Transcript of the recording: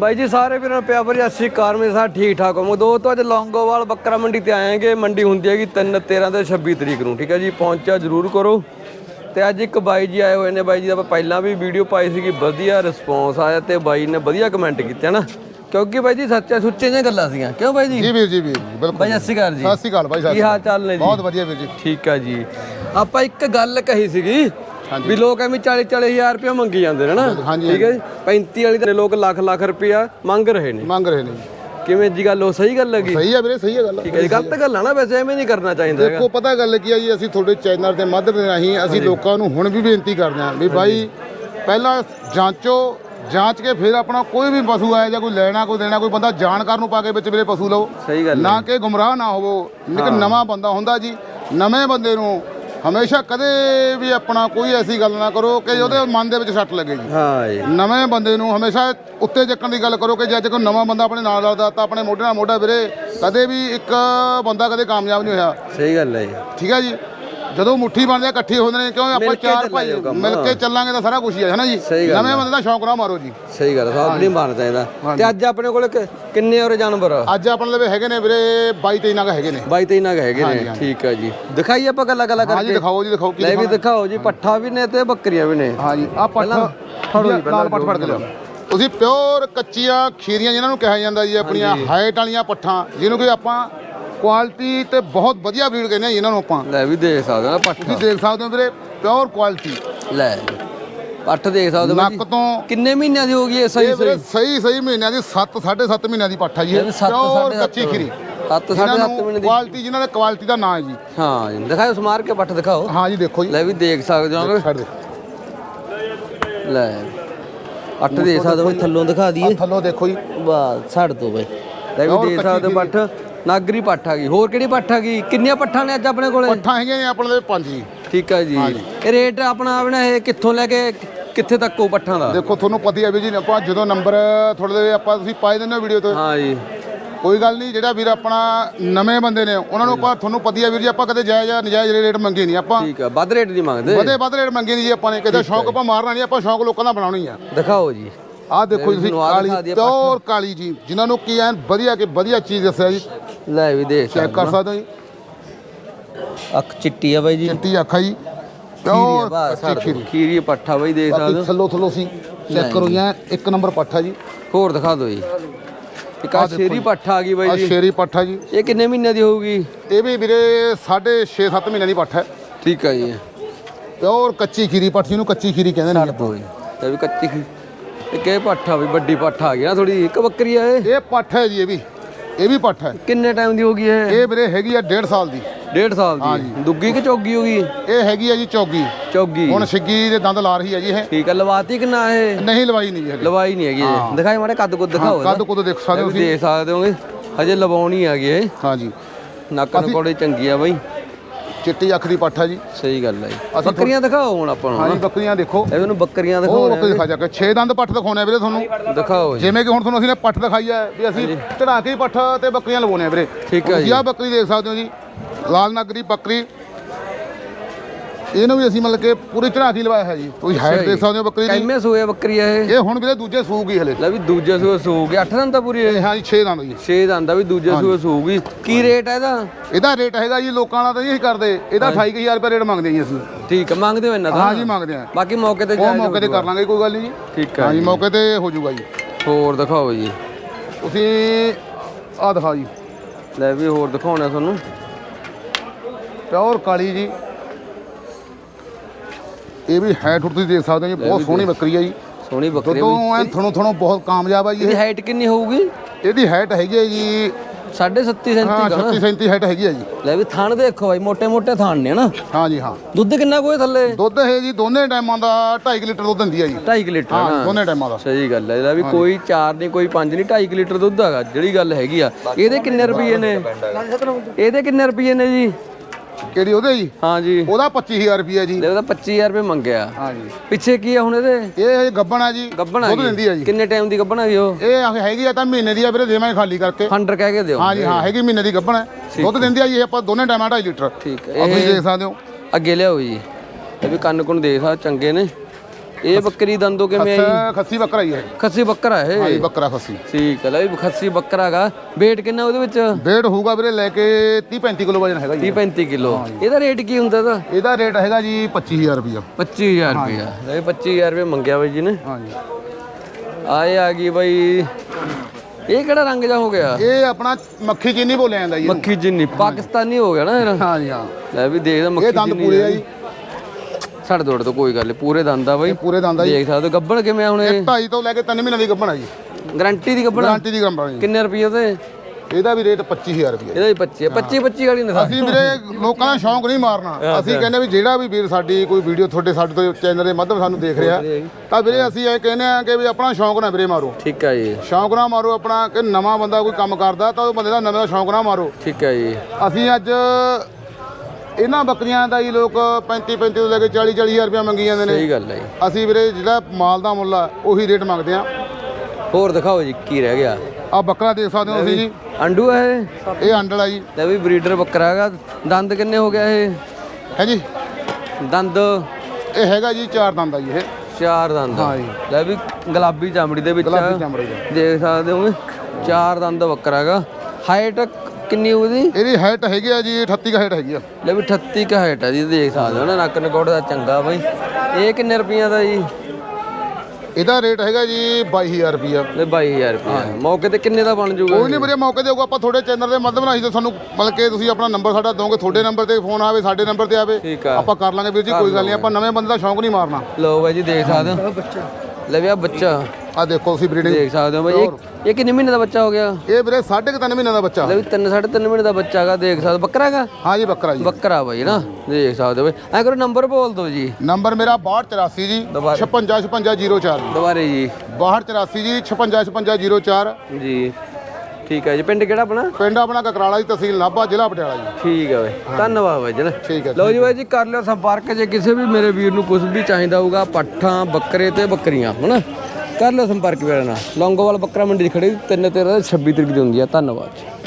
ਬਾਈ ਜੀ ਸਾਰੇ ਵੀਰਾਂ ਨੂੰ ਪਿਆ ਭਰੀ ਅਸੀਂ ਕਾਰਮੇ ਸਾਹ ਠੀਕ ਠਾਕ ਹੋ। ਦੋ ਤੋਂ ਅੱਜ ਲੌਂਗੋਵਾਲ ਬੱਕਰਾ ਮੰਡੀ ਤੇ ਆਏਗੇ ਮੰਡੀ ਹੁੰਦੀ ਹੈਗੀ 3 13 ਤੇ 26 ਤਰੀਕ ਨੂੰ ਠੀਕ ਹੈ ਜੀ? ਪਹੁੰਚਿਆ ਜ਼ਰੂਰ ਕਰੋ। ਤੇ ਅੱਜ ਇੱਕ ਬਾਈ ਜੀ ਆਏ ਹੋਏ ਨੇ। ਬਾਈ ਜੀ ਦਾ ਆਪਾਂ ਪਹਿਲਾਂ ਵੀ ਵੀਡੀਓ ਪਾਈ ਸੀਗੀ ਵਧੀਆ ਰਿਸਪੌਂਸ ਆਇਆ ਤੇ ਬਾਈ ਨੇ ਵਧੀਆ ਕਮੈਂਟ ਕੀਤੇ ਨਾ? ਕਿਉਂਕਿ ਬਾਈ ਜੀ ਸੱਚੇ ਸੁੱਚੇ ਜਿਹੀਆਂ ਗੱਲਾਂ ਸੀਗੀਆਂ। ਕਿਉਂ ਬਾਈ ਜੀ? ਜੀ ਵੀਰ ਜੀ ਵੀਰ ਬਿਲਕੁਲ ਬਾਈ ਸਤਿ ਸ਼੍ਰੀ ਅਕਾਲ ਜੀ। ਸਤਿ ਸ਼੍ਰੀ ਅਕਾਲ ਬਾਈ ਸਤਿ ਕੀ ਸ਼੍ਰੀ ਹਾਲ ਅਕਾਲ ਚਾਲ ਨੇ ਜੀ? ਬਹੁਤ ਵਧੀਆ ਵੀਰ ਜੀ। ਠੀਕ ਆ ਜੀ। ਆਪਾਂ ਇੱਕ ਗੱਲ ਕਹੀ ਸੀਗੀ। ਵੀ ਲੋਕ ਐਵੇਂ 40 40 ਹਜ਼ਾਰ ਰੁਪਏ ਮੰਗੀ ਜਾਂਦੇ ਨੇ ਨਾ। ਠੀਕ ਹੈ ਜੀ? 35 ਵਾਲੀ ਤੇ ਲੋਕ ਲੱਖ ਲੱਖ ਰੁਪਇਆ ਮੰਗ ਰਹੇ ਨੇ। ਮੰਗ ਰਹੇ ਨੇ ਕਿਵੇਂ ਜੀ ਗੱਲ ਉਹ ਸਹੀ ਗੱਲ ਹੈਗੀ? ਸਹੀ ਹੈ ਵੀਰੇ ਸਹੀ ਹੈ ਗੱਲ। ਠੀਕ ਹੈ ਜੀ ਗਲਤ ਗੱਲ ਆ ਨਾ ਵੈਸੇ ਐਵੇਂ ਨਹੀਂ ਕਰਨਾ ਚਾਹੀਦਾ ਹੈਗਾ। ਦੇਖੋ ਪਤਾ ਗੱਲ ਕੀ ਆ ਜੀ ਅਸੀਂ ਤੁਹਾਡੇ ਚੈਨਲ ਦੇ ਮਾਧਿਅਮ ਦੇ ਰਾਹੀਂ ਅਸੀਂ ਲੋਕਾਂ ਨੂੰ ਹੁਣ ਵੀ ਬੇਨਤੀ ਕਰਦੇ ਹਾਂ ਵੀ ਬਾਈ ਪਹਿਲਾਂ ਜਾਂਚੋ ਜਾਂਚ ਕੇ ਫਿਰ ਆਪਣਾ ਕੋਈ ਵੀ ਪਸ਼ੂ ਆਇਆ ਜਾਂ ਕੋਈ ਲੈਣਾ ਕੋਈ ਦੇਣਾ ਕੋਈ ਬੰਦਾ ਜਾਣਕਾਰ ਨੂੰ ਪਾ ਕੇ ਵਿੱਚ ਵੀਰੇ ਪਸ਼ੂ ਲਓ। ਸਹੀ ਗੱਲ ਨਾ ਕਿ ਗੁੰਮਰਾਹ ਨਾ ਹੋਵੋ। ਇੱਕ ਨਵਾਂ ਬੰਦਾ ਹੁੰਦਾ ਜੀ ਨਵੇਂ ਬੰਦੇ ਨੂੰ ਹਮੇਸ਼ਾ ਕਦੇ ਵੀ ਆਪਣਾ ਕੋਈ ਐਸੀ ਗੱਲ ਨਾ ਕਰੋ ਕਿ ਉਹਦੇ ਮਨ ਦੇ ਵਿੱਚ ਸੱਟ ਲੱਗੇ ਜੀ। ਹਾਂ ਜੀ। ਨਵੇਂ ਬੰਦੇ ਨੂੰ ਹਮੇਸ਼ਾ ਉੱਤੇ ਚੱਕਣ ਦੀ ਗੱਲ ਕਰੋ ਕਿ ਜੇ ਅੱਜ ਕੋਈ ਨਵਾਂ ਬੰਦਾ ਆਪਣੇ ਨਾਲ ਲੱਗਦਾ ਤਾਂ ਆਪਣੇ ਮੋਢੇ ਨਾਲ ਮੋਢਾ ਵੀਰੇ ਕਦੇ ਵੀ ਇੱਕ ਬੰਦਾ ਕਦੇ ਕਾਮਯਾਬ ਨਹੀਂ ਹੋਇਆ। ਸਹੀ ਗੱਲ ਹੈ ਜੀ। ਠੀਕ ਹੈ ਜੀ? ਜਦੋਂ ਮੁੱਠੀ ਬਣਦੇ ਆ, ਇਕੱਠੇ ਹੁੰਦੇ ਨੇ ਕਿਉਂ ਆਪਾਂ ਮਿਲ ਕੇ ਚਾਰ ਭਾਈ ਕੰਮ। ਮਿਲ ਕੇ ਚੱਲਾਂਗੇ ਤਾਂ ਸਾਰਾ ਕੁਝ ਹੀ ਹੈ ਨਾ ਜੀ? ਸਹੀ ਗੱਲ ਨਵੇਂ ਬੰਦੇ ਦਾ ਸ਼ੌਂਕ ਨਾ ਮਾਰੋ ਜੀ। ਸਹੀ ਗੱਲ ਸਾਥ ਨਹੀਂ ਮਾਰਨਾ ਚਾਹੀਦਾ। ਤੇ ਅੱਜ ਆਪਣੇ ਕੋਲ ਕਿ- ਕਿੰਨੇ ਔਰ ਜਾਨਵਰ? ਅੱਜ ਆਪਣੇ ਲਵੇ ਹੈਗੇ ਨੇ ਵੀਰੇ 22 23 ਨਗ ਹੈਗੇ ਨੇ। ਬਾਈ ਤੇ ਨਗ ਹੈਗੇ ਨੇ। ਠੀਕ ਹੈ ਜੀ। ਦਿਖਾਈਏ ਆਪਾਂ ਗੱਲਾਂ ਗੱਲਾਂ ਹਾਂ ਜੀ ਕਰਕੇ। ਦਿਖਾਓ ਜੀ ਦਿਖਾਓ ਕੀ ਲੈ ਵੀ ਦਿਖਾਉਣਾ? ਦਿਖਾਓ ਜੀ ਪੱਠਾ ਵੀ ਨੇ ਤੇ ਬੱਕਰੀਆਂ ਵੀ ਨੇ। ਹਾਂ ਜੀ ਆ ਪੱਠ ਪਹਿਲਾਂ ਫੜੋ ਜੀ, ਪਹਿਲਾਂ ਲਾਲ ਪੱਠ ਫੜ ਕੇ ਲਿਓ ਤੁਸੀਂ ਪਿਓਰ ਕੱਚੀਆਂ ਖੀਰੀਆਂ ਜਿਨ੍ਹਾਂ ਨੂੰ ਕਿਹਾ ਜਾਂਦਾ ਜੀ ਆਪਣੀਆਂ ਹਾਈਟ ਵਾਲੀਆਂ ਪੱਠਾਂ ਜਿਹਨੂੰ ਕਿ ਆਪਾਂ ਕੁਆਲਿਟੀ ਤੇ ਬਹੁਤ ਵਧੀਆ ਬਰੀਡ ਕਹਿੰਦੇ ਆ ਇਹਨਾਂ ਨੂੰ ਆਪਾਂ। ਲੈ ਵੀ ਦੇਖ ਸਕਦੇ ਨਾ ਪੱਠਾ। ਦੇਖ ਸਕਦੇ ਹੋ ਵੀਰੇ ਪਿਓਰ ਕੁਆਲਿਟੀ ਲੈ ਪੱਠ ਦੇਖ ਸਕਦੇ ਹੋ ਬਾਈ ਨੱਕ ਜੀ। ਤੋਂ ਕਿੰਨੇ ਮਹੀਨਿਆਂ ਦੀ ਹੋ ਗਈ ਇਹ ਸਹੀ ਇਹ ਵੀਰੇ ਸਹੀ? ਸਹੀ ਸਹੀ ਮਹੀਨਿਆਂ ਦੀ 7 7.5 ਮਹੀਨਿਆਂ ਦੀ ਪੱਠਾ ਜੀ ਇਹ। ਪਿਓਰ ਕੱਚੀ ਖੀਰੀ। ਸੱਤ, ਸਾਢੇ ਸੱਤ ਮਹੀਨੇ ਦੀ। ਕੁਆਲਿਟੀ ਜਿਨ੍ਹਾਂ ਦਾ ਕੁਆਲਿਟੀ ਦਾ ਨਾਂ ਹੈ ਜੀ। ਹਾਂ ਜੀ ਦਿਖਾਓ ਸਮਾਰ ਕੇ ਪੱਠ ਦਿਖਾਓ। ਹਾਂ ਜੀ ਦੇਖੋ ਜੀ। ਲੈ ਵੀ ਦੇਖ ਸਕਦੇ ਹੋ। ਛੱਡ ਦੇ ਲੈ ਪੱਠ ਦੇਖ ਸਕਦੇ ਹੋ ਬਾਈ, ਥੱਲੋਂ ਦਿਖਾ ਆਹ ਦਈਏ ਥੱਲੋਂ ਦੇਖੋ ਜੀ। ਬਸ ਛੱਡ ਦੋ ਬਾਈ। ਲੈ ਵੀ ਹੋਰ ਦੇਖ ਕੱਚੀ ਸਕਦੇ ਹੋ ਪੱਠ। ਨਾਗਰੀ ਪੱਠ ਆ ਗਈ। ਹੋਰ ਕਿਹੜੀ ਪੱਠ ਆ ਗਈ? ਕਿੰਨੀਆਂ ਪੱਠਾਂ ਨੇ ਅੱਜ ਆਪਣੇ ਕੋਲੇ? ਪੱਠਾਂ ਹੈਗੀਆਂ ਨੇ ਆਪਣੇ ਦੇ ਪੰਜ ਜੀ। ਠੀਕ ਆ ਜੀ। ਇਹ ਰੇਟ ਆਪਣਾ ਆਪਣਾ ਇਹ ਕਿੱਥੋਂ ਲੈ ਕੇ ਕਿੱਥੇ ਤੱਕ ਹੋ ਪੱਠਾਂ ਦਾ? ਦੇਖੋ ਤੁਹਾਨੂੰ ਪਤਾ ਹੀ ਵੀ ਜੀ ਆਪਾਂ ਜਦੋਂ ਨੰਬਰ ਥੋੜੇ ਦੇ ਆਪਾਂ ਤੁਸੀਂ ਪਾਈ ਦਿੰਦੇ ਹੋ ਵੀਡੀਓ ਤੇ। ਹਾਂ ਜੀ। ਕੋਈ ਗੱਲ ਨਹੀਂ ਜਿਹੜਾ ਵੀਰ ਆਪਣਾ ਨਵੇਂ ਬੰਦੇ ਨੇ ਉਹਨਾਂ ਨੂੰ ਆਪਾਂ ਤੁਹਾਨੂੰ ਪਤਾ ਹੀ ਹੈ ਵੀਰ ਜੀ ਆਪਾਂ ਕਦੇ ਜਾਇਜ਼ ਜਾਂ ਨਜਾਇਜ਼ ਰੇਟ ਮੰਗੇ ਨਹੀਂ। ਆਪਾਂ ਠੀਕ ਆ ਵੱਧ ਰੇਟ ਨਹੀਂ ਮੰਗਦੇ। ਵਧੇ ਵੱਧ ਰੇਟ ਮੰਗੇ ਨਹੀਂ ਜੀ ਆਪਾਂ ਨੇ ਕਿਤੇ ਸ਼ੌਂਕ ਆਪਾਂ ਮਾਰਨਾ ਨਹੀਂ ਆਪਾਂ ਸ਼ੌਂਕ ਲੋਕਾਂ ਦਾ ਬਣਾਉਣੀ ਆ। ਦਿਖਾਓ ਜੀ। ਆਹ ਦੇਖੋ ਜੀ ਤੁਸੀਂ ਕਾਲੀ ਪਿਓਰ ਕਾਲੀ ਜੀ ਜਿਨ੍ਹਾਂ ਨੂੰ ਕੀ ਐਨ ਵਧੀਆ ਕਿ ਵਧੀਆ ਚੀਜ਼ ਦੱਸਿਆ ਜੀ। ਲੈ ਵੀ ਦੇਖ ਚੈੱਕ ਕਰ ਸਕਦੇ ਹੋ। ਜੀ। ਅੱਖ ਚਿੱਟੀ ਆ ਬਾਈ ਜੀ। ਚਿੱਟੀ ਅੱਖਾਂ ਜੀ। ਖੀਰੀ ਆ ਖੀਰੀ। ਖੀਰੀ ਪੱਠਾ ਬਾਈ ਦੇਖ ਸਕਦੇ ਹੋ। ਥੱਲੋ ਥੱਲੋ ਸੀ। ਚੈੱਕ ਕਰੋ ਜੀ। ਐਨ ਇੱਕ ਨੰਬਰ ਪੱਠਾ ਜੀ। ਹੋਰ ਦਿਖਾ ਦਿਓ ਜੀ। ਇੱਕ ਆ ਸ਼ੇਰੀ ਪੱਠਾ ਆ ਗਈ ਆ ਬਾਈ ਜੀ। ਸ਼ੇਰੀ ਪੱਠਾ ਜੀ। ਇਹ ਕਿੰਨੇ ਮਹੀਨਿਆਂ ਦੀ ਹੋਊਗੀ? ਇਹ ਵੀ ਵੀਰੇ 6.5 7 ਮਹੀਨਿਆਂ ਦੀ ਪੱਠ ਹੈ। ਠੀਕ ਆ ਜੀ। ਪਿਓਰ ਕੱਚੀ ਖੀਰੀ ਪੱਠ ਜਿਹਨੂੰ ਕੱਚੀ ਖੀਰੀ ਕਹਿੰਦੇ ਨੇ ਛੱਡ ਦੋ ਜੀ। ਇਹ ਵੀ ਕੱਚੀ ਖੀ ਇੱਕ ਇਹ ਪੱਠਾ ਵੀ ਵੱਡੀ ਪੱਠਾ ਆ ਗਈ ਨਾ ਥੋੜੀ ਇੱਕ ਬੱਕਰੀ ਆ ਇਹ। ਇਹ ਪੱਠ ਹੈ ਜੀ ਇਹ ਵੀ। ਇਹ ਵੀ ਪੱਠ ਹੈ। ਕਿੰਨੇ ਟਾਈਮ ਦੀ ਹੋਗੀ ਇਹ? ਇਹ ਵੀਰੇ ਹੈਗੀ ਆ 1.5 ਸਾਲ ਦੀ। ਡੇਢ ਸਾਲ ਦੀ? ਦੁੱਗੀ ਕਿ ਚੌਗੀ ਹੋਗੀ ਇਹ ਹੈਗੀ ਆ ਜੀ ਚੌਗੀ। ਚੌਗੀ। ਹੁਣ ਛਿੱਗੀ ਦੇ ਦੰਦ ਲਾ ਰਹੀ ਹੈ ਜੀ ਇਹ। ਠੀਕ ਆ ਲਵਾਤੀ ਕਿ ਨਾ ਇਹ? ਨਹੀਂ ਲਵਾਈ ਨਹੀਂ ਜੀ ਲਵਾਈ ਨਹੀਂ ਹੈਗੀ ਦਿਖਾਈ ਮਾੜੇ ਕੱਦ ਕੁੱਦ ਦਿਖਾਓ ਕੱਦ ਕੁੱਦ ਦੇਖ ਸਕਦੇ ਹੋ ਦੇਖ ਸਕਦੇ ਹੋਗੇ। ਹਜੇ ਲਵਾਉਣੀ ਹੈਗੀ ਇਹ। ਹਾਂ ਜੀ ਨੱਕ ਨਕੋੜੇ ਚੰਗੀ ਆ ਬਾਈ। ਚਿੱਟੀ ਅੱਖ ਦੀ ਪੱਠ ਹੈ ਜੀ। ਸਹੀ ਗੱਲ ਹੈ ਜੀ। ਅਸੀਂ ਬੱਕਰੀਆਂ ਦਿਖਾਓ ਹੁਣ ਆਪਾਂ ਹਾਂ ਨੂੰ ਜੀ ਬੱਕਰੀਆਂ ਦੇਖੋ। ਇਹ ਨੂੰ ਬੱਕਰੀਆਂ ਉਹ ਦਿਖਾਓ ਬੱਕਰੀ ਦਿਖਾ ਜਾ ਕੇ। 6 ਦੰਦ ਪੱਠ ਦਿਖਾਉਣੇ ਆ ਵੀਰੇ ਤੁਹਾਨੂੰ। ਦਿਖਾਓ ਜੀ। ਜਿਵੇਂ ਕਿ ਹੁਣ ਤੁਹਾਨੂੰ ਅਸੀਂ ਨੇ ਪੱਠ ਦਿਖਾਈ ਹੈ ਵੀ ਅਸੀਂ ਚੜਾ ਕੇ ਹੀ ਪੱਠ ਤੇ ਬੱਕਰੀਆਂ ਲਵਾਉਣੇ ਆ ਵੀਰੇ। ਠੀਕ ਹੈ ਤੁਸੀਂ ਜੀ। ਆਹ ਬੱਕਰੀ ਦੇਖ ਸਕਦੇ ਹੋ ਜੀ। ਲਾਲ ਨਗਰੀ ਬੱਕਰੀ। ਇਹਨੂੰ ਵੀ ਅਸੀਂ ਮਤਲਬ ਕਿ ਪੂਰੀ ਚੜਾ ਕੇ ਲਵਾਇਆ ਹੈ ਜੀ। ਤੁਸੀਂ ਹਾਈਟ ਦੇਖ ਸਕਦੇ ਹੋ ਬੱਕਰੀ ਦੀ ਕਿੰਨੇ ਸੂਏ ਬੱਕਰੀ ਆ ਇਹ? ਇਹ ਹੁਣ ਵੀਰੇ ਦੂਜੇ ਸੂਗੀ ਹਲੇ। ਲੈ ਵੀ ਦੂਜੇ ਸੂਏ ਸੂਗੀ 8 ਦਿਨ ਤਾਂ ਪੂਰੀ ਇਹ ਹਾਂ ਜੀ 6 ਦੰਦ ਜੀ 6 ਦਿਨ ਦਾ ਵੀ ਦੂਜੇ ਸੂਏ ਸੂਗੀ ਕੀ ਰੇਟ ਹੈ ਇਹਦਾ? ਇਹਦਾ ਰੇਟ ਹੈਗਾ ਜੀ ਲੋਕਾਂ ਵਾਲਾ ਤਾਂ ਨਹੀਂ ਅਸੀਂ ਕਰਦੇ। ਇਹਦਾ 28000 ਰੁਪਏ ਰੇਟ ਮੰਗਦੇ ਜੀ ਅਸੀਂ। ਠੀਕ ਹੈ ਮੰਗਦੇ ਹੋ ਇਹਨਾਂ ਦਾ ਹਾਂ ਜੀ ਮੰਗਦੇ ਆ ਬਾਕੀ ਮੌਕੇ ਤੇ ਉਹ ਜਾਇਜ਼ ਮੌਕੇ ਤੇ। ਕਰ ਲਾਂਗੇ ਕੋਈ ਗੱਲ ਨਹੀਂ ਜੀ। ਠੀਕ ਹੈ ਹਾਂ ਜੀ। ਮੌਕੇ ਤੇ ਹੋ ਜਾਊਗਾ ਜੀ। ਹੋਰ ਦਿਖਾਓ ਜੀ। ਤੁਸੀਂ ਆਹ ਦਿਖਾ ਜੀ। ਲੈ ਵੀ ਹੋਰ ਦਿਖਾਉਣਾ ਤੁਹਾਨੂੰ। ਪਿਓਰ ਕਾਲੀ ਜੀ। ਇਹ ਵੀ ਹੈਟ ਉੱਤੇ ਦੇਖ ਸਕਦੇ ਹੋ ਜੀ ਬਹੁਤ ਸੋਹਣੀ ਬੱਕਰੀ ਆ ਜੀ। ਸੋਹਣੀ ਬੱਕਰੀ ਜਦੋਂ ਐ ਥਣੋ ਥਣੋ ਬਹੁਤ ਕਾਮਯਾਬ ਆ ਜੀ ਇਹਦੀ ਹਾਈਟ ਕਿੰਨੀ ਹੋਊਗੀ? ਇਹਦੀ ਹੈਟ ਹੈਗੀ ਆ ਜੀ 37.5 ਸੈਂਟੀ 36 37 ਹੈਟ ਹੈਗੀ ਆ ਜੀ। ਲੈ ਵੀ ਥਣ ਦੇਖੋ ਬਾਈ ਮੋٹے ਮੋٹے ਥਣ ਨੇ ਨਾ ਹਾਂ ਜੀ ਹਾਂ। ਦੁੱਧ ਕਿੰਨਾ ਕੋਈ ਥੱਲੇ? ਦੁੱਧ ਹੈ ਜੀ ਦੋਨੇ ਟਾਈਮਾਂ ਦਾ 2.5 ਲੀਟਰ ਦੁੱਧ ਦਿੰਦੀ ਆ ਜੀ। 2.5 ਲੀਟਰ ਹਾਂ ਦੋਨੇ ਟਾਈਮਾਂ ਦਾ। ਸਹੀ ਗੱਲ ਹੈ ਇਹਦਾ ਵੀ ਕੋਈ 4 ਨਹੀਂ ਕੋਈ 5 ਨਹੀਂ 2.5 ਲੀਟਰ ਦੁੱਧ ਹੈਗਾ ਜਿਹੜੀ ਗੱਲ ਹੈਗੀ ਆ। ਇਹਦੇ ਕਿੰਨੇ ਰੁਪਏ ਨੇ? ਇਹਦੇ ਕਿੰਨੇ ਰੁਪਏ ਨੇ ਜੀ? ਕਿਹੜੀ ਉਹਦੇ ਜੀ? ਹਾਂ ਜੀ। ਉਹਦਾ 25000 ਰੁਪਏ ਜੀ। ਲੈ ਉਹਦਾ 25000 ਰੁਪਏ ਮੰਗਿਆ। ਹਾਂ ਜੀ। ਪਿੱਛੇ ਕੀ ਆ ਹੁਣ ਇਹਦੇ? ਇਹ ਗੱਬਣ ਹੈ ਜੀ। ਗੱਬਣ ਆ ਦੁੱਧ ਦਿੰਦੀ ਹੈ ਜੀ। ਕਿੰਨੇ ਟਾਈਮ ਦੀ ਗੱਬਣ ਹੈਗੀ ਉਹ? ਇਹ ਆ- ਹੈਗੀ ਆ ਤਾਂ ਮਹੀਨੇ ਦੀ ਆ ਵੀਰੇ ਦੇਵਾਂਗੇ ਖਾਲੀ ਕਰਕੇ। ਫੰਡਰ ਕਹਿ ਕੇ ਦਿਓ। ਹਾਂ ਜੀ ਹਾਂ ਹੈਗੀ ਮਹੀਨੇ ਦੀ ਗੱਬਣ ਹੈ ਦੁੱਧ ਦਿੰਦੀ ਆ ਜੀ ਆਪਾਂ ਦੋਨੇ ਟਾਈਮਾਂ 2.5 ਲੀਟਰ। ਠੀਕ ਹੈ। ਇਹ ਦੇਖ ਸਕਦੇ ਹੋ। ਅੱਗੇ ਲਿਆਓ ਜੀ। ਇਹ ਵੀ ਕੰਨ ਕੁੰਨ ਦੇਖ ਆ ਚੰਗੇ ਨੇ। ਇਹ ਬੱਕਰੀ ਦੰਦੋ ਕਿਵੇਂ ਆਈ ਖੱਸਾ- ਖੱਸੀ ਬੱਕਰਾ ਹੀ ਹੈ। ਖੱਸੀ ਬੱਕਰਾ ਹੈ ਹਾਂਜੀ ਇਹ ਬੱਕਰਾ ਖੱਸੀ। ਠੀਕ ਹੈ ਲੈ ਵੀ ਖੱਸੀ ਬੱਕਰਾ ਹੈਗਾ। weight ਕਿੰਨਾ ਉਹਦੇ ਵਿੱਚ? Weight ਹੋਊਗਾ ਵੀਰੇ ਲੈ ਕੇ 30 35 ਕਿਲੋ ਵਜਨ ਹੈਗਾ 30 ਜੀ 35 ਕਿਲੋ। ਇਹਦਾ ਰੇਟ ਕੀ ਹੁੰਦਾ ਇਹਦਾ? ਇਹਦਾ ਰੇਟ ਹੈਗਾ ਜੀ 25000 ਰੁਪਇਆ। 25000 ਰੁਪਇਆ। ਲੈ 25000 ਰੁਪਏ ਮੰਗਿਆ ਬਾਈ ਜੀ ਨੇ। ਹਾਂਜੀ। ਆਏ ਆ ਗਈ ਬਾਈ। ਇਹ ਕਿਹੜਾ ਰੰਗ ਜਾ ਹੋ ਗਿਆ? ਇਹ ਆਪਣਾ ਮੱਖੀ ਚੀਨੀ ਬੋਲਿਆ ਜਾਂਦਾ ਜੀ ਇਹਨੂੰ। ਮੱਖੀ ਜਿੰਨੀ ਪਾਕਿਸਤਾਨੀ ਹੋ ਗਿਆ ਨਾ ਇਹ ਹਾਂਜੀ ਹਾਂ। ਲੈ ਵੀ ਦੇਖਦਾ ਇਹ ਮੱਖੀ ਦੰਦ ਜਿੰਨੀ ਪੂਰੇ ਆ ਜੀ। ਛੱਡ ਦੋੜ ਤੋਂ ਕੋਈ ਗੱਲ ਨੀ ਪੂਰੇ ਦੰਦ ਆ ਬਾਈ। ਪੂਰੇ ਦੰਦ ਆ ਜੀ। ਦੇਖ ਸਕਦੇ ਹੋ ਗੱਬਣ ਕਿਵੇਂ ਆ ਹੁਣ ਇਹ? 2.5 ਤੋਂ ਲੈ ਕੇ 3 ਮਹੀਨੇ ਦੀ ਗੱਭਣ ਆ ਜੀ। ਗਾਰੰਟੀ ਦੀ ਗੱਬਣ ਗਾਰੰਟੀ ਦੀ ਗੱਭਣ ਆ ਜੀ। ਕਿੰਨੇ ਰੁਪਏ ਤੇ ਇਹਦਾ ਵੀ ਰੇਟ 25000 ਰੁਪਇਆ ਇਹਦਾ ਵੀ 25 25 25 ਵਾਲੀ ਨੇ ਅਸੀਂ ਵੀਰੇ ਲੋਕਾਂ ਦਾ ਸ਼ੌਂਕ ਨਹੀਂ ਮਾਰਨਾ। ਅਸੀਂ ਕਹਿੰਦੇ ਵੀ ਜਿਹੜਾ ਵੀ ਵੀਰ ਸਾਡੀ ਕੋਈ ਵੀਡੀਓ ਤੁਹਾਡੇ ਸਾਡੇ ਤੋਂ ਚੈਨਲ ਦੇ ਮਾਧਿਅਮ ਸਾਨੂੰ ਦੇਖ ਰਿਹਾ ਤਾਂ ਵੀਰੇ ਅਸੀਂ ਇਹ ਕਹਿੰਦੇ ਆ ਕਿ ਵੀ ਆਪਣਾ ਸ਼ੌਂਕ ਨਾ ਵੀਰੇ ਮਾਰੋ। ਠੀਕ ਹੈ ਜੀ। ਸ਼ੌਂਕ ਨਾ ਮਾਰੋ ਆਪਣਾ ਕਿ ਨਵਾਂ ਬੰਦਾ ਕੋਈ ਕੰਮ ਕਰਦਾ ਤਾਂ ਉਹ ਬੰਦੇ ਦਾ ਨਵੇਂ ਦਾ ਸ਼ੌਂਕ ਨਾ ਮਾਰੋ। ਠੀਕ ਹੈ ਜੀ। ਅਸੀਂ ਅੱਜ ਇਹਨਾਂ ਬੱਕਰੀਆਂ ਦਾ ਹੀ ਲੋਕ 35 35 ਤੋਂ ਲੈ ਕੇ 40 40000 ਰੁਪਏ ਮੰਗੀ ਜਾਂਦੇ ਨੇ। ਸਹੀ ਗੱਲ ਹੈ ਜੀ। ਅਸੀਂ ਵੀਰੇ ਜਿਹੜਾ ਮਾਲ ਦਾ ਮੁੱਲ ਆ ਉਹੀ ਰੇਟ ਮੰਗਦੇ ਆ ਹੋਰ ਦਿਖਾਓ ਜੀ ਕੀ ਰਹਿ ਗਿਆ। ਆ ਬੱਕਰਾ ਦੇਖ ਸਕਦੇ ਹੋ ਤੁਸੀਂ ਜੀ। ਅੰਡੂ ਹੈ ਇਹ? ਅੰਡਲ ਆ ਜੀ। ਲੈ ਵੀ ਬਰੀਡਰ ਬੱਕਰਾ ਹੈਗਾ। ਦੰਦ ਕਿੰਨੇ ਹੋ ਗਿਆ ਇਹ? ਹੈ ਜੀ। ਦੰਦ? ਇਹ ਹੈਗਾ ਜੀ ਚਾਰ ਦੰਦ ਆ ਜੀ ਇਹ। ਚਾਰ ਦੰਦ। ਹਾਂ ਜੀ। ਲੈ ਵੀ ਗੁਲਾਬੀ ਚਮੜੀ ਦੇ ਵਿੱਚ ਗੁਲਾਬੀ ਚਮੜੀ ਦਾ। ਦੇਖ ਸਕਦੇ ਹੋ। ਚਾਰ ਦੰਦ ਬੱਕਰਾ ਹੈਗਾ। ਹਾਈਟ ਕਿੰਨੀ ਉਹਦੀ ਇਹਦੀ? ਹਾਈਟ ਹੈਗੀ ਆ ਜੀ 38 ਹਾਈਟ ਹੈਗੀ ਆ। ਲੈ ਵੀ 38 ਕ ਹਾਈਟ ਹੈ ਜੀ ਦੇਖ ਸਕਦੇ ਹੋ ਨਾ ਨੱਕ ਨਕੋੜ ਦਾ ਚੰਗਾ ਬਾਈ। ਇਹ ਕਿੰਨੇ ਰੁਪਈਆਂ ਦਾ ਜੀ? ਇਹਦਾ ਰੇਟ ਹੈਗਾ ਜੀ 22000 ਰੁਪਿਆ ਲੈ 22000 ਰੁਪਈਆ। ਮੌਕੇ ਤੇ ਕਿੰਨੇ ਦਾ ਬਣ ਜਾਊਗਾ ਕੋਈ ਨਹੀਂ ਵੀਰੇ ਮੌਕੇ ਤੇ ਆਊਗਾ ਆਪਾਂ ਤੁਹਾਡੇ ਚੈਨਲ ਦੇ ਮਾਧਿਅਮ ਨਾਲ ਅਸੀਂ ਤਾਂ ਸਾਨੂੰ ਮਤਲਬ ਕਿ ਤੁਸੀਂ ਆਪਣਾ ਨੰਬਰ ਸਾਡਾ ਦੋਗੇ ਤੁਹਾਡੇ ਨੰਬਰ ਤੇ ਫੋਨ ਆਵੇ ਸਾਡੇ ਨੰਬਰ ਤੇ ਆਵੇ ਆ। ਆਪਾਂ ਕਰ ਲਾਂਗੇ ਵੀਰ ਜੀ ਕੋਈ ਗੱਲ ਨਹੀਂ ਆਪਾਂ ਨਵੇਂ ਬੰਦੇ ਦਾ ਸ਼ੌਂਕ ਨਹੀਂ ਮਾਰਨਾ। ਲਓ ਬਾਈ ਜੀ ਦੇਖ ਸਕਦੇ ਹੋ। ਲੈ ਵੀ ਆ ਬੱਚਾ। ਆ ਦੇਖੋ ਤੁਸੀਂ ਬਰੀਡਿੰਗ ਦੇਖ ਸਕਦੇ ਹੋ ਬਾਈ ਇਹ ਇਹ ਕਿੰਨੇ ਮਹੀਨੇ ਦਾ ਬੱਚਾ ਹੋ ਗਿਆ? ਇਹ ਵੀਰੇ 3.5 ਮਹੀਨਿਆਂ ਦਾ ਬੱਚਾ। ਲੈ ਵੀ 3 3.5 ਮਹੀਨੇ ਦਾ ਬੱਚਾ ਹੈਗਾ ਦੇਖ ਸਕਦੇ ਹੋ। ਬੱਕਰਾ ਹੈਗਾ? ਹਾਂ ਜੀ ਬੱਕਰਾ ਜੀ। ਬੱਕਰਾ ਬਾਈ ਨਾ? ਦੇਖ ਸਕਦੇ ਹੋ ਬਾਈ। ਐ ਕਰੋ ਨੰਬਰ ਬੋਲ ਦਿਓ ਜੀ। ਨੰਬਰ ਮੇਰਾ 6284 ਜੀ ਦੁਬਾਰਾ। 565604 ਦੁਬਾਰੇ ਜੀ। 6284 ਜੀ 565604 ਜੀ। ਠੀਕ ਹੈ ਜੀ। ਪਿੰਡ ਕਿਹੜਾ ਆਪਣਾ? ਪਿੰਡ ਆਪਣਾ ਕਕਰਾਲਾ ਦੀ ਤਹਿਸੀਲ ਨਾਭਾ ਜ਼ਿਲ੍ਹਾ ਪਟਿਆਲਾ ਜੀ। ਠੀਕ ਹੈ ਬਾਈ। ਧੰਨਵਾਦ ਬਾਈ ਜੀ ਠੀਕ ਹੈ ਲਓ ਜੀ ਬਾਈ ਜੀ ਕਰ ਲਿਓ ਸੰਪਰਕ। ਜੇ ਕਿਸੇ ਵੀ ਮੇਰੇ ਵੀਰ ਨੂੰ ਕੁਝ ਵੀ ਚਾਹੀਦਾ ਹੋਊਗਾ ਪੱਠਾਂ ਬੱਕਰੇ ਤੇ ਬੱਕਰੀਆਂ ਹਨਾ? ਕਰ ਲਓ ਸੰਪਰਕ ਮੇਰੇ ਨਾਲ। ਲੌਂਗੋਵਾਲ ਬੱਕਰਾ ਮੰਡੀ 'ਚ ਖੜੀ, ਤਿੰਨ ਤੇਰਾਂ 26 ਤਰੀਕ ਦੀ ਹੁੰਦੀ ਆ। ਧੰਨਵਾਦ ਜੀ।